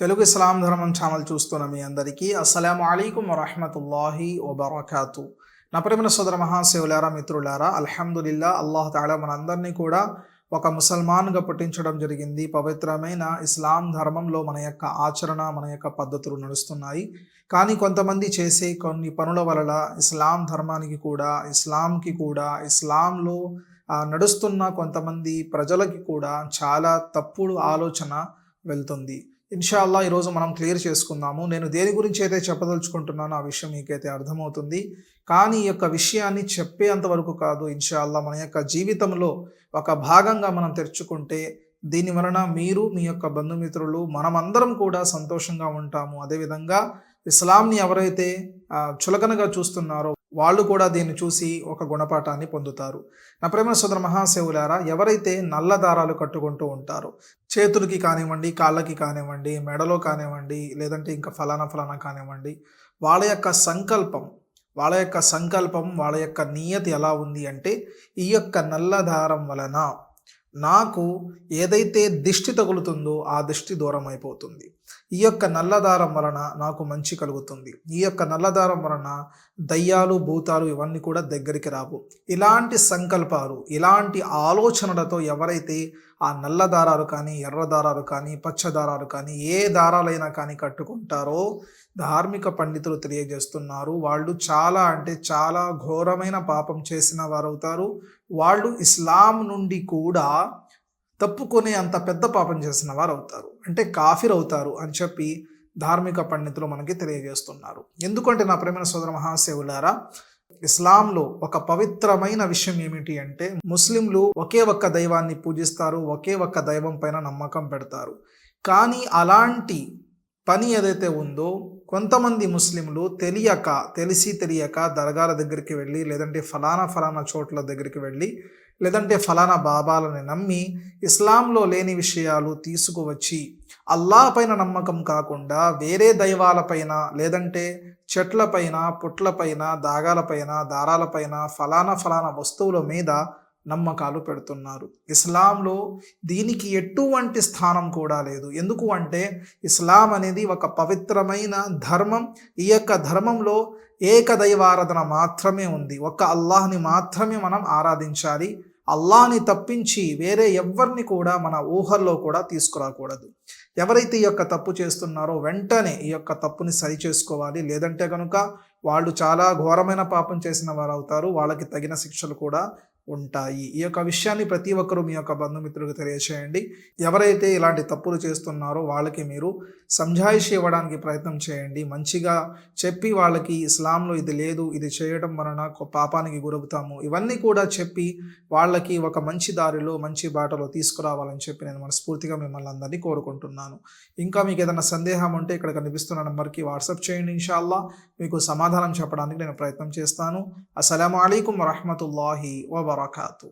తెలుగు ఇస్లాం ధర్మం ఛానల్ చూస్తున్న మీ అందరికీ అస్సలం అయికం వరహమతుల్లాహి వబర్కాతు. నా ప్రేమ సోదర మహాశివులారా మిత్రులారా అల్హమ్దుల్లా అల్లాహ్ తాలా మనందరినీ కూడా ఒక ముసల్మాన్గా పుట్టించడం జరిగింది. పవిత్రమైన ఇస్లాం ధర్మంలో మన యొక్క ఆచరణ మన యొక్క పద్ధతులు నడుస్తున్నాయి. కానీ కొంతమంది చేసే కొన్ని పనుల వలన ఇస్లాం ధర్మానికి కూడా ఇస్లాంకి కూడా ఇస్లాంలో నడుస్తున్న కొంతమంది ప్రజలకి కూడా చాలా తప్పుడు ఆలోచన వెళ్తుంది. ఇన్షాల్లా ఈరోజు మనం క్లియర్ చేసుకుందాము. నేను దేని గురించి అయితే చెప్పదలుచుకుంటున్నానో ఆ విషయం మీకైతే అర్థమవుతుంది. కానీ ఈ యొక్క విషయాన్ని చెప్పేంత వరకు కాదు ఇన్షాల్లా మన యొక్క జీవితంలో ఒక భాగంగా మనం తెరుచుకుంటే దీని వలన మీరు మీ యొక్క బంధుమిత్రులు మనమందరం కూడా సంతోషంగా ఉంటాము. అదేవిధంగా ఇస్లాంని ఎవరైతే చులకనగా చూస్తున్నారో వాళ్ళు కూడా దీన్ని చూసి ఒక గుణపాఠాన్ని పొందుతారు. నా ప్రేమ సోదర మహాశివులారా ఎవరైతే నల్ల దారాలు కట్టుకుంటూ ఉంటారో చేతులకి కానివ్వండి కాళ్ళకి కానివ్వండి మెడలో కానివ్వండి లేదంటే ఇంకా ఫలానా ఫలానా కానివ్వండి వాళ్ళ యొక్క సంకల్పం వాళ్ళ యొక్క సంకల్పం వాళ్ళ యొక్క నియతి ఎలా ఉంది అంటే ఈ యొక్క నల్ల దారం వలన నాకు ఏదైతే దిష్టి తగులుతుందో ఆ దిష్టి దూరం అయిపోతుంది ఈ యొక్క నల్లదారం వలన నాకు మంచి కలుగుతుంది. ఈ యొక్క నల్లదారం వలన దయ్యాలు భూతాలు ఇవన్నీ కూడా దగ్గరికి రావు. ఇలాంటి సంకల్పాలు ఇలాంటి ఆలోచనలతో ఎవరైతే ఆ నల్ల దారాలు కానీ ఎర్ర దారాలు కానీ పచ్చ దారాలు కానీ ఏ దారాలైనా కానీ కట్టుకుంటారో ధార్మిక పండితులు తెలియజేస్తున్నారు. వాళ్ళు చాలా అంటే చాలా ఘోరమైన పాపం చేసిన వారు అవుతారు వాళ్ళు ఇస్లాం నుండి కూడా తప్పుకునే అంత పెద్ద పాపం చేసిన వారు అవుతారు అంటే కాఫిర్ అవుతారు అని చెప్పి ధార్మిక పండితులు మనకి తెలియజేస్తున్నారు. ఎందుకంటే నా ప్రేమ సోదర మహాశివులారా ఇస్లాంలో ఒక పవిత్రమైన విషయం ఏమిటి అంటే ముస్లింలు ఒకే ఒక్క దైవాన్ని పూజిస్తారు ఒకే ఒక్క దైవం పైన నమ్మకం పెడతారు. కానీ అలాంటి పని ఏదైతే ఉందో కొంతమంది ముస్లింలు తెలియక తెలిసి తెలియక దర్గాల దగ్గరికి వెళ్ళి లేదంటే ఫలానా ఫలానా చోట్ల దగ్గరికి వెళ్ళి లేదంటే ఫలానా బాబాలని నమ్మి ఇస్లాంలో లేని విషయాలు తీసుకువచ్చి అల్లా పైన నమ్మకం కాకుండా వేరే దైవాలపైన లేదంటే చెట్లపైన పుట్లపైన దాగాలపైన దారాలపైన ఫలానా ఫలానా వస్తువుల మీద నమ్మకాలు పెడుతున్నారు. ఇస్లాంలో దీనికి ఎటువంటి స్థానం కూడా లేదు. ఎందుకు అంటే ఇస్లాం అనేది ఒక పవిత్రమైన ధర్మం. ఈ యొక్క ధర్మంలో ఏకదైవారాధన మాత్రమే ఉంది. ఒక్క అల్లాహ్ని మాత్రమే మనం ఆరాధించాలి. అల్లాహ్ని తప్పించి వేరే ఎవరిని కూడా మన ఊహల్లో కూడా తీసుకురాకూడదు. ఎవరైతే ఈ యొక్క తప్పు చేస్తున్నారో వెంటనే ఈ యొక్క తప్పుని సరి చేసుకోవాలి. లేదంటే కనుక వాళ్ళు చాలా ఘోరమైన పాపం చేసిన వారు అవుతారు వాళ్ళకి తగిన శిక్షలు కూడా ఉంటాయి. ఈ యొక్క విషయాన్ని ప్రతి ఒక్కరూ మీ యొక్క బంధుమిత్రులకు తెలియచేయండి. ఎవరైతే ఇలాంటి తప్పులు చేస్తున్నారో వాళ్ళకి మీరు సంజాయిషి ఇవ్వడానికి ప్రయత్నం చేయండి. మంచిగా చెప్పి వాళ్ళకి ఇస్లాంలో ఇది లేదు ఇది చేయడం వలన ఒక పాపానికి గురవుతాము. ఇవన్నీ కూడా చెప్పి వాళ్ళకి ఒక మంచి దారిలో మంచి బాటలో తీసుకురావాలని చెప్పి నేను మనస్ఫూర్తిగా మిమ్మల్ని అందరినీ కోరుకుంటున్నాను. ఇంకా మీకు ఏదైనా సందేహం ఉంటే ఇక్కడ కనిపిస్తున్న నెంబర్కి వాట్సాప్ చేయండి ఇన్షాల్లా. మీకు సమాధానం చెప్పడానికి నేను ప్రయత్నం చేస్తాను. అస్సలం అయికం వరహమతుల్లాహి వబర్కాతు